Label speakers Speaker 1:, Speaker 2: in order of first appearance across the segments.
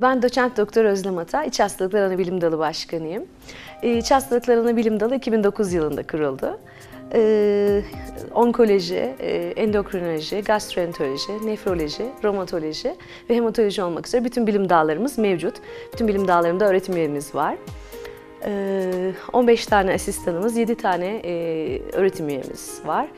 Speaker 1: Ben doçent doktor Özlem Ata, İç Hastalıklar Anabilim Dalı Başkanıyım. Ee, İç Hastalıklar Anabilim Dalı 2009 yılında kuruldu. Ee, onkoloji, e, endokrinoloji, gastroenteroloji, nefroloji, romatoloji ve hematoloji olmak üzere bütün bilim dallarımız mevcut. Bütün bilim dallarında öğretim üyelerimiz var. Ee, 15 tane asistanımız, 7 tane e, öğretim üyemiz var.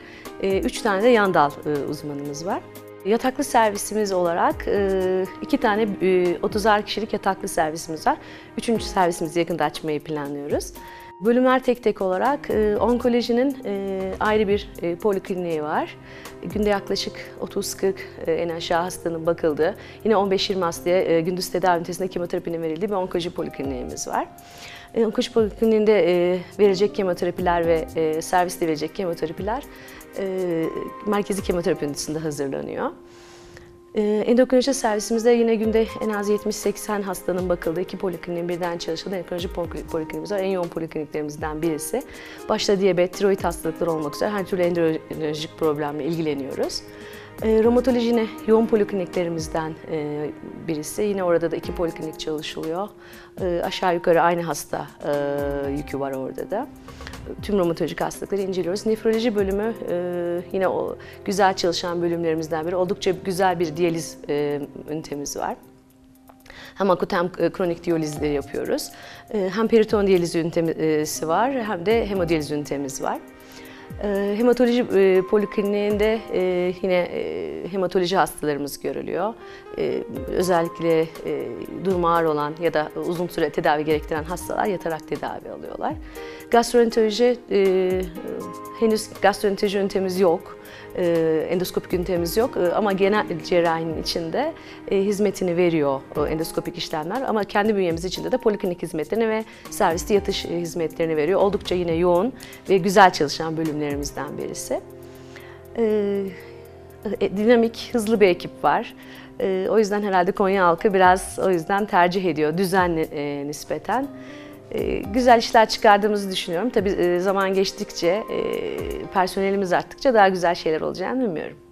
Speaker 1: 3 tane de yan dal e, uzmanımız var. Yataklı servisimiz olarak e, iki tane e, 30'ar kişilik yataklı servisimiz var. Üçüncü servisimizi yakında açmayı planlıyoruz. Bölümler tek tek olarak e, onkolojinin e, ayrı bir e, polikliniği var. Günde yaklaşık 30-40 e, en aşağı hastanın bakıldığı, yine 15-20 hastaya e, gündüz tedavi ünitesinde kemoterapinin verildiği bir onkoloji polikliniğimiz var. Onkoloji polikliniğinde e, verilecek kemoterapiler ve e, serviste verilecek kemoterapiler merkezi kemoterapi ünitesinde hazırlanıyor. E, Endokrinoloji servisimizde yine günde en az 70-80 hastanın bakıldığı iki polikliniğin birden çalışan endokrinoloji poli- polikliniğimiz var. En yoğun polikliniklerimizden birisi. Başta diyabet, tiroid hastalıkları olmak üzere her türlü endokrinolojik problemle ilgileniyoruz. E, romatoloji yine yoğun polikliniklerimizden e, birisi. Yine orada da iki poliklinik çalışılıyor. E, aşağı yukarı aynı hasta e, yükü var orada da. Tüm romatolojik hastalıkları inceliyoruz. Nefroloji bölümü e, yine o güzel çalışan bölümlerimizden biri. Oldukça güzel bir diyaliz e, ünitemiz var. Hem akut hem e, kronik diyalizleri yapıyoruz. E, Hem periton diyaliz ünitesi var hem de hemodiyaliz ünitemiz var. E, Hematoloji e, polikliniğinde e, yine e, hematoloji hastalarımız görülüyor. Özellikle durumu olan ya da uzun süre tedavi gerektiren hastalar yatarak tedavi alıyorlar. Gastroenteroloji henüz gastroenteroloji ünitemiz yok. E, endoskopik ünitemiz yok E, ama genel cerrahinin içinde e, hizmetini veriyor endoskopik işlemler ama kendi bünyemiz içinde de poliklinik hizmetlerini ve serviste yatış hizmetlerini veriyor. Oldukça yine yoğun ve güzel çalışan bölümlerimizden birisi. Dinamik, hızlı bir ekip var. O yüzden herhalde Konya halkı biraz o yüzden tercih ediyor düzenli nispeten. E, güzel işler çıkardığımızı düşünüyorum. Tabii e, zaman geçtikçe, e, personelimiz arttıkça daha güzel şeyler olacağını umuyorum.